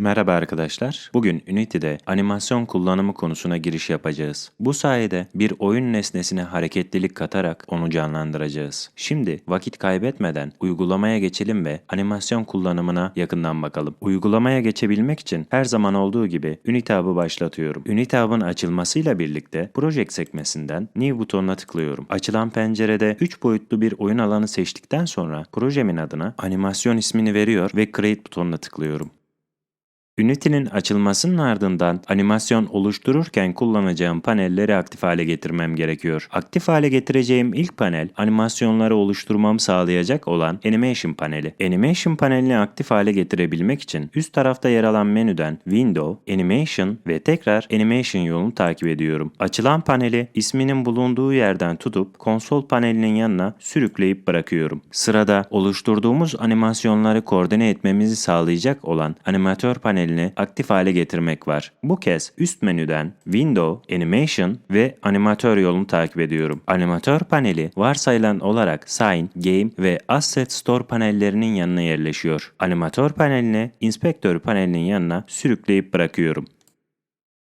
Merhaba arkadaşlar. Bugün Unity'de animasyon kullanımı konusuna giriş yapacağız. Bu sayede bir oyun nesnesine hareketlilik katarak onu canlandıracağız. Şimdi vakit kaybetmeden uygulamaya geçelim ve animasyon kullanımına yakından bakalım. Uygulamaya geçebilmek için her zaman olduğu gibi Unity Hub'ı başlatıyorum. Unity Hub'ın açılmasıyla birlikte Project sekmesinden New butonuna tıklıyorum. Açılan pencerede 3 boyutlu bir oyun alanı seçtikten sonra projemin adına animasyon ismini veriyor ve Create butonuna tıklıyorum. Unity'nin açılmasının ardından animasyon oluştururken kullanacağım panelleri aktif hale getirmem gerekiyor. Aktif hale getireceğim ilk panel animasyonları oluşturmamı sağlayacak olan Animation paneli. Animation panelini aktif hale getirebilmek için üst tarafta yer alan menüden Window, Animation ve tekrar Animation yolunu takip ediyorum. Açılan paneli isminin bulunduğu yerden tutup konsol panelinin yanına sürükleyip bırakıyorum. Sırada oluşturduğumuz animasyonları koordine etmemizi sağlayacak olan animatör panelini aktif hale getirmek var. Bu kez üst menüden Window, Animation ve Animatör yolunu takip ediyorum. Animatör paneli varsayılan olarak Sign, Game ve Asset Store panellerinin yanına yerleşiyor. Animatör panelini Inspector panelinin yanına sürükleyip bırakıyorum.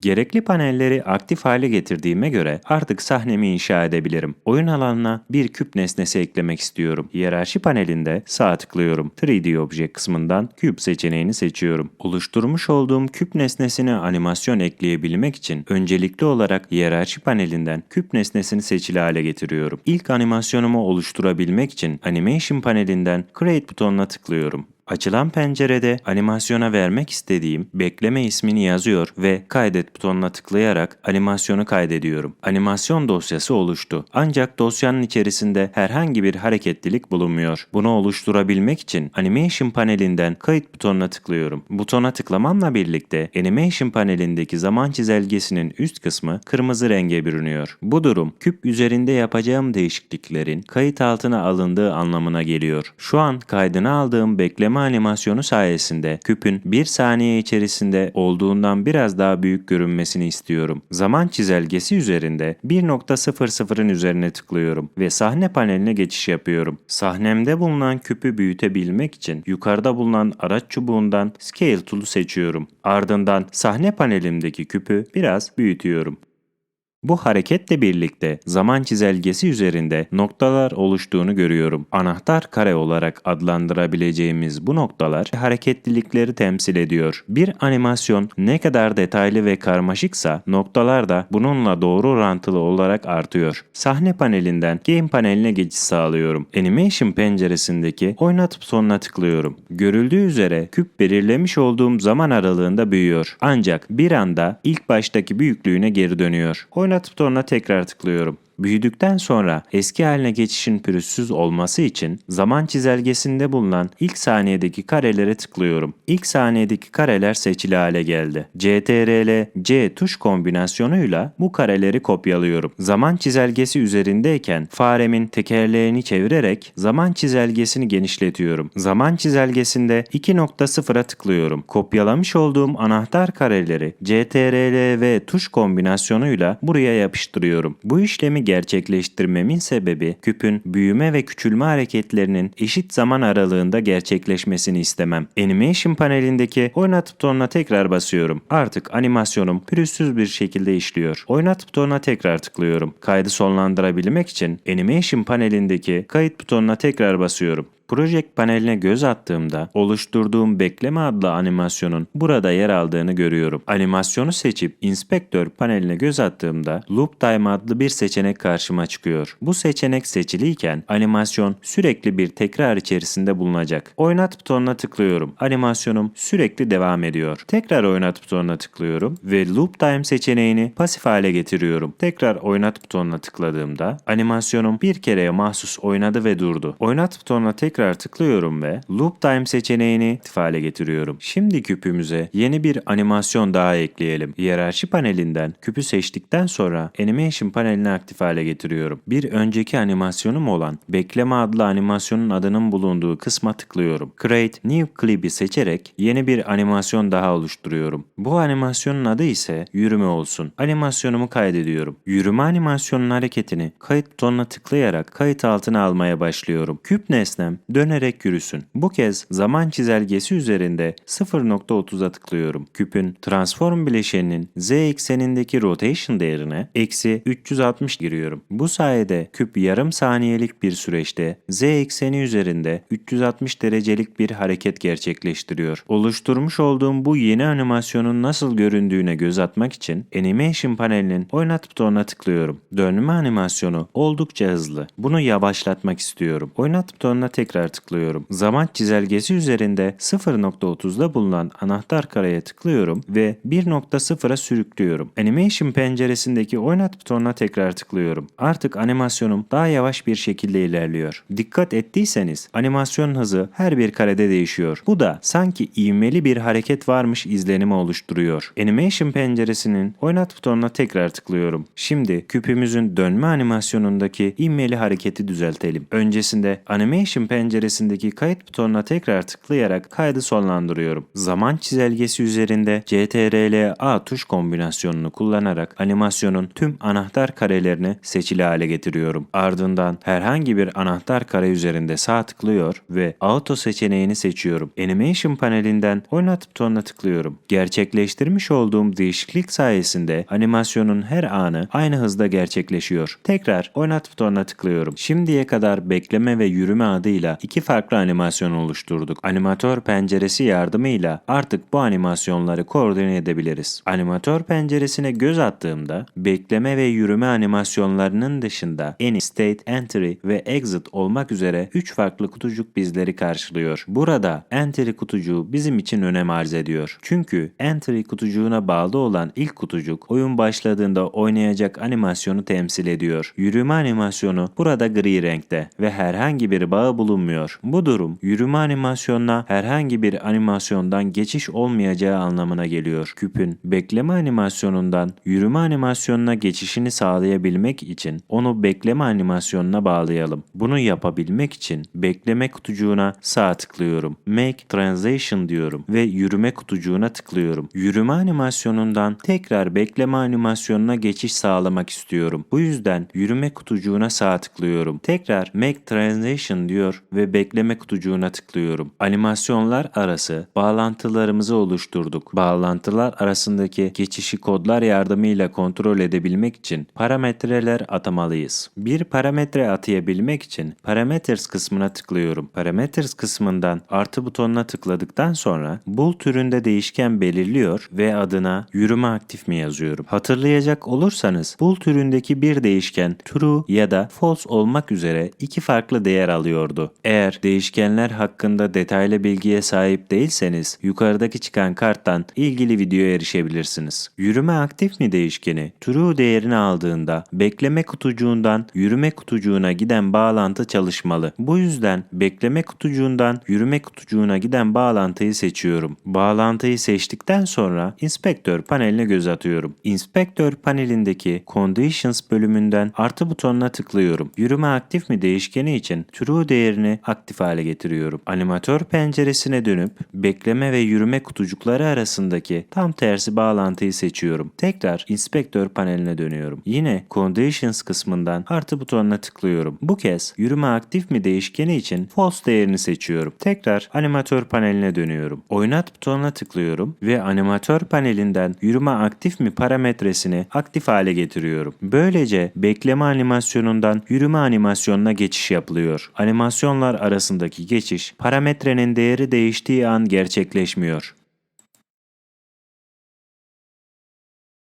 Gerekli panelleri aktif hale getirdiğime göre artık sahnemi inşa edebilirim. Oyun alanına bir küp nesnesi eklemek istiyorum. Hiyerarşi panelinde sağ tıklıyorum. 3D Object kısmından küp seçeneğini seçiyorum. Oluşturmuş olduğum küp nesnesine animasyon ekleyebilmek için öncelikli olarak hiyerarşi panelinden küp nesnesini seçili hale getiriyorum. İlk animasyonumu oluşturabilmek için Animation panelinden Create butonuna tıklıyorum. Açılan pencerede animasyona vermek istediğim bekleme ismini yazıyor ve kaydet butonuna tıklayarak animasyonu kaydediyorum. Animasyon dosyası oluştu. Ancak dosyanın içerisinde herhangi bir hareketlilik bulunmuyor. Bunu oluşturabilmek için Animation panelinden kayıt butonuna tıklıyorum. Butona tıklamamla birlikte Animation panelindeki zaman çizelgesinin üst kısmı kırmızı renge bürünüyor. Bu durum küp üzerinde yapacağım değişikliklerin kayıt altına alındığı anlamına geliyor. Şu an kaydını aldığım bekleme animasyonu sayesinde küpün 1 saniye içerisinde olduğundan biraz daha büyük görünmesini istiyorum. Zaman çizelgesi üzerinde 1.00'ın üzerine tıklıyorum ve sahne paneline geçiş yapıyorum. Sahnemde bulunan küpü büyütebilmek için yukarıda bulunan araç çubuğundan Scale tool'u seçiyorum. Ardından sahne panelimdeki küpü biraz büyütüyorum. Bu hareketle birlikte zaman çizelgesi üzerinde noktalar oluştuğunu görüyorum. Anahtar kare olarak adlandırabileceğimiz bu noktalar hareketlilikleri temsil ediyor. Bir animasyon ne kadar detaylı ve karmaşıksa noktalar da bununla doğru orantılı olarak artıyor. Sahne panelinden Game paneline geçiş sağlıyorum. Animation penceresindeki oynat butonuna tıklıyorum. Görüldüğü üzere küp belirlemiş olduğum zaman aralığında büyüyor. Ancak bir anda ilk baştaki büyüklüğüne geri dönüyor. Butonuna tekrar tıklıyorum. Büyüdükten sonra eski haline geçişin pürüzsüz olması için zaman çizelgesinde bulunan ilk saniyedeki karelere tıklıyorum. İlk saniyedeki kareler seçili hale geldi. CTRL C tuş kombinasyonuyla bu kareleri kopyalıyorum. Zaman çizelgesi üzerindeyken faremin tekerleğini çevirerek zaman çizelgesini genişletiyorum. Zaman çizelgesinde 2.0'a tıklıyorum. Kopyalamış olduğum anahtar kareleri CTRL ve tuş kombinasyonuyla buraya yapıştırıyorum. Bu işlemi gerçekleştirmemin sebebi küpün büyüme ve küçülme hareketlerinin eşit zaman aralığında gerçekleşmesini istemem. Animation panelindeki oynat butonuna tekrar basıyorum. Artık animasyonum pürüzsüz bir şekilde işliyor. Oynat butonuna tekrar tıklıyorum. Kaydı sonlandırabilmek için Animation panelindeki kayıt butonuna tekrar basıyorum. Project paneline göz attığımda oluşturduğum bekleme adlı animasyonun burada yer aldığını görüyorum. Animasyonu seçip Inspector paneline göz attığımda Loop Time adlı bir seçenek karşıma çıkıyor. Bu seçenek seçiliyken animasyon sürekli bir tekrar içerisinde bulunacak. Oynat butonuna tıklıyorum. Animasyonum sürekli devam ediyor. Tekrar oynat butonuna tıklıyorum ve Loop Time seçeneğini pasif hale getiriyorum. Tekrar oynat butonuna tıkladığımda animasyonum bir kereye mahsus oynadı ve durdu. Oynat butonuna tekrar tekrar tıklıyorum ve Loop Time seçeneğini aktif hale getiriyorum. Şimdi küpümüze yeni bir animasyon daha ekleyelim. Hiyerarşi panelinden küpü seçtikten sonra Animation panelini aktif hale getiriyorum. Bir önceki animasyonum olan Bekleme adlı animasyonun adının bulunduğu kısma tıklıyorum. Create New Clip'i seçerek yeni bir animasyon daha oluşturuyorum. Bu animasyonun adı ise yürüme olsun. Animasyonumu kaydediyorum. Yürüme animasyonun hareketini kayıt butonuna tıklayarak kayıt altına almaya başlıyorum. Küp nesnem dönerek yürüsün. Bu kez zaman çizelgesi üzerinde 0.30'a tıklıyorum. Küpün transform bileşeninin z eksenindeki rotation değerine eksi 360 giriyorum. Bu sayede küp yarım saniyelik bir süreçte z ekseni üzerinde 360 derecelik bir hareket gerçekleştiriyor. Oluşturmuş olduğum bu yeni animasyonun nasıl göründüğüne göz atmak için Animation panelinin oynat butonuna tıklıyorum. Dönme animasyonu oldukça hızlı. Bunu yavaşlatmak istiyorum. Oynat butonuna tekrar tıklıyorum. Zaman çizelgesi üzerinde 0.30'da bulunan anahtar kareye tıklıyorum ve 1.0'a sürüklüyorum. Animation penceresindeki oynat butonuna tekrar tıklıyorum. Artık animasyonum daha yavaş bir şekilde ilerliyor. Dikkat ettiyseniz animasyon hızı her bir karede değişiyor. Bu da sanki ivmeli bir hareket varmış izlenimi oluşturuyor. Animation penceresinin oynat butonuna tekrar tıklıyorum. Şimdi küpümüzün dönme animasyonundaki ivmeli hareketi düzeltelim. Öncesinde animation penceresindeki kayıt butonuna tekrar tıklayarak kaydı sonlandırıyorum. Zaman çizelgesi üzerinde CTRL A tuş kombinasyonunu kullanarak animasyonun tüm anahtar karelerini seçili hale getiriyorum. Ardından herhangi bir anahtar kare üzerinde sağ tıklıyor ve auto seçeneğini seçiyorum. Animation panelinden oynat butonuna tıklıyorum. Gerçekleştirmiş olduğum değişiklik sayesinde animasyonun her anı aynı hızda gerçekleşiyor. Tekrar oynat butonuna tıklıyorum. Şimdiye kadar bekleme ve yürüme adıyla iki farklı animasyon oluşturduk. Animatör penceresi yardımıyla artık bu animasyonları koordine edebiliriz. Animatör penceresine göz attığımda bekleme ve yürüme animasyonlarının dışında Any, State, Entry ve Exit olmak üzere 3 farklı kutucuk bizleri karşılıyor. Burada Entry kutucuğu bizim için önem arz ediyor. Çünkü Entry kutucuğuna bağlı olan ilk kutucuk oyun başladığında oynayacak animasyonu temsil ediyor. Yürüme animasyonu burada gri renkte ve herhangi bir bağı bulunmuyor. Bu durum yürüme animasyonuna herhangi bir animasyondan geçiş olmayacağı anlamına geliyor. Küpün bekleme animasyonundan yürüme animasyonuna geçişini sağlayabilmek için onu bekleme animasyonuna bağlayalım. Bunu yapabilmek için bekleme kutucuğuna sağ tıklıyorum. Make Transition diyorum ve yürüme kutucuğuna tıklıyorum. Yürüme animasyonundan tekrar bekleme animasyonuna geçiş sağlamak istiyorum. Bu yüzden yürüme kutucuğuna sağ tıklıyorum. Tekrar Make Transition diyor ve bekleme kutucuğuna tıklıyorum. Animasyonlar arası bağlantılarımızı oluşturduk. Bağlantılar arasındaki geçişi kodlar yardımıyla kontrol edebilmek için parametreler atamalıyız. Bir parametre atayabilmek için Parameters kısmına tıklıyorum. Parameters kısmından artı butonuna tıkladıktan sonra Bool türünde değişken belirliyor ve adına yürüme aktif mi yazıyorum. Hatırlayacak olursanız Bool türündeki bir değişken true ya da false olmak üzere iki farklı değer alıyordu. Eğer değişkenler hakkında detaylı bilgiye sahip değilseniz yukarıdaki çıkan karttan ilgili videoya erişebilirsiniz. Yürüme aktif mi değişkeni true değerini aldığında bekleme kutucuğundan yürüme kutucuğuna giden bağlantı çalışmalı. Bu yüzden bekleme kutucuğundan yürüme kutucuğuna giden bağlantıyı seçiyorum. Bağlantıyı seçtikten sonra inspektör paneline göz atıyorum. Inspektör panelindeki Conditions bölümünden artı butonuna tıklıyorum. Yürüme aktif mi değişkeni için true değerini aktif hale getiriyorum. Animatör penceresine dönüp bekleme ve yürüme kutucukları arasındaki tam tersi bağlantıyı seçiyorum. Tekrar inspektör paneline dönüyorum. Yine Conditions kısmından artı butonuna tıklıyorum. Bu kez yürüme aktif mi değişkeni için false değerini seçiyorum. Tekrar animatör paneline dönüyorum. Oynat butonuna tıklıyorum ve animatör panelinden yürüme aktif mi parametresini aktif hale getiriyorum. Böylece bekleme animasyonundan yürüme animasyonuna geçiş yapılıyor. Animasyonlar arasındaki geçiş parametrenin değeri değiştiği an gerçekleşmiyor.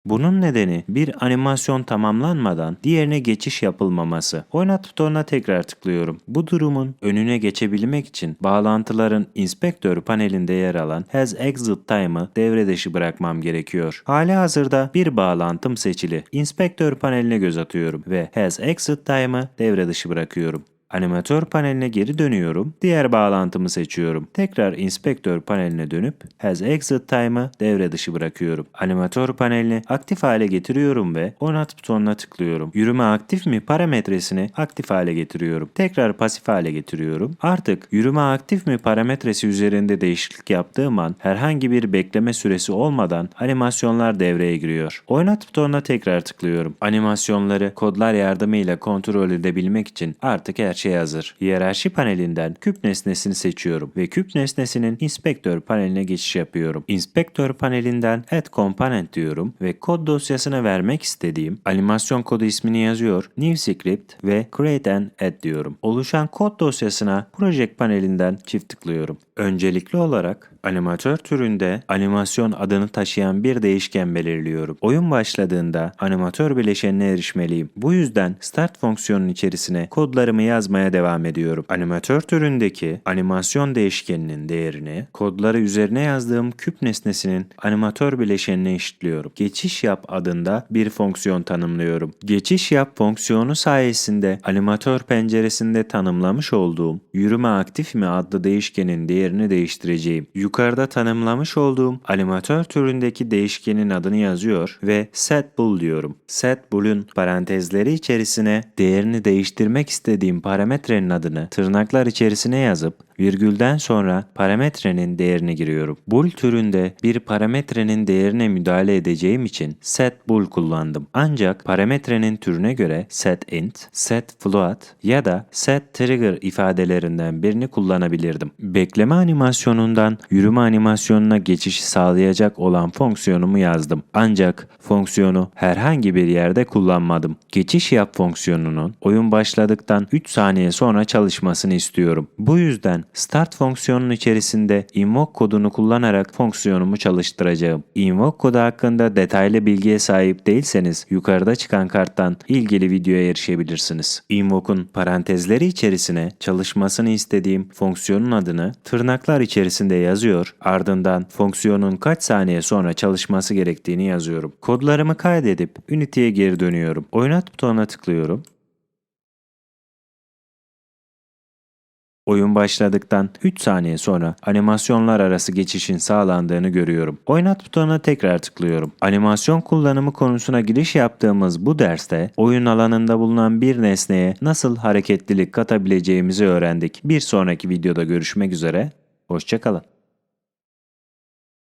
Bunun nedeni bir animasyon tamamlanmadan diğerine geçiş yapılmaması. Oynat butonuna tekrar tıklıyorum. Bu durumun önüne geçebilmek için bağlantıların inspektör panelinde yer alan Has Exit Time'ı devre dışı bırakmam gerekiyor. Hali hazırda bir bağlantım seçili. İnspektör paneline göz atıyorum ve Has Exit Time'ı devre dışı bırakıyorum. Animatör paneline geri dönüyorum. Diğer bağlantımı seçiyorum. Tekrar inspektör paneline dönüp Has Exit Time'ı devre dışı bırakıyorum. Animatör panelini aktif hale getiriyorum ve Onat butonuna tıklıyorum. Yürüme aktif mi parametresini aktif hale getiriyorum. Tekrar pasif hale getiriyorum. Artık yürüme aktif mi parametresi üzerinde değişiklik yaptığım an herhangi bir bekleme süresi olmadan animasyonlar devreye giriyor. Oynat butonuna tekrar tıklıyorum. Animasyonları kodlar yardımıyla kontrol edebilmek için artık her şey hazır. Hiyerarşi panelinden küp nesnesini seçiyorum ve küp nesnesinin inspektör paneline geçiş yapıyorum. İnspektör panelinden add component diyorum ve kod dosyasına vermek istediğim animasyon kodu ismini yazıyor, new script ve create and add diyorum. Oluşan kod dosyasına project panelinden çift tıklıyorum. Öncelikli olarak animatör türünde animasyon adını taşıyan bir değişken belirliyorum. Oyun başladığında animatör bileşenine erişmeliyim. Bu yüzden start fonksiyonun içerisine kodlarımı yazmaya devam ediyorum. Animatör türündeki animasyon değişkeninin değerini kodları üzerine yazdığım küp nesnesinin animatör bileşenine eşitliyorum. Geçiş yap adında bir fonksiyon tanımlıyorum. Geçiş yap fonksiyonu sayesinde animatör penceresinde tanımlamış olduğum yürüme aktif mi adlı değişkenin değerini değiştireceğim. Yukarıda tanımlamış olduğum animatör türündeki değişkenin adını yazıyor ve set bool diyorum. Set bool'un parantezleri içerisine değerini değiştirmek istediğim parametrenin adını tırnaklar içerisine yazıp virgülden sonra parametrenin değerini giriyorum. Bool türünde bir parametrenin değerine müdahale edeceğim için set bool kullandım. Ancak parametrenin türüne göre set int, set float ya da set trigger ifadelerinden birini kullanabilirdim. Bekleme animasyonundan yürüme animasyonuna geçişi sağlayacak olan fonksiyonumu yazdım. Ancak fonksiyonu herhangi bir yerde kullanmadım. Geçiş yap fonksiyonunun oyun başladıktan 3 saniye sonra çalışmasını istiyorum. Bu yüzden start fonksiyonunun içerisinde invoke kodunu kullanarak fonksiyonumu çalıştıracağım. Invoke kodu hakkında detaylı bilgiye sahip değilseniz yukarıda çıkan karttan ilgili videoya erişebilirsiniz. Invoke'un parantezleri içerisine çalışmasını istediğim fonksiyonun adını tırnaklar içerisinde yazıyor ardından fonksiyonun kaç saniye sonra çalışması gerektiğini yazıyorum. Kodlarımı kaydedip Unity'ye geri dönüyorum. Oynat butonuna tıklıyorum. Oyun başladıktan 3 saniye sonra animasyonlar arası geçişin sağlandığını görüyorum. Oynat butonuna tekrar tıklıyorum. Animasyon kullanımı konusuna giriş yaptığımız bu derste oyun alanında bulunan bir nesneye nasıl hareketlilik katabileceğimizi öğrendik. Bir sonraki videoda görüşmek üzere. Hoşçakalın.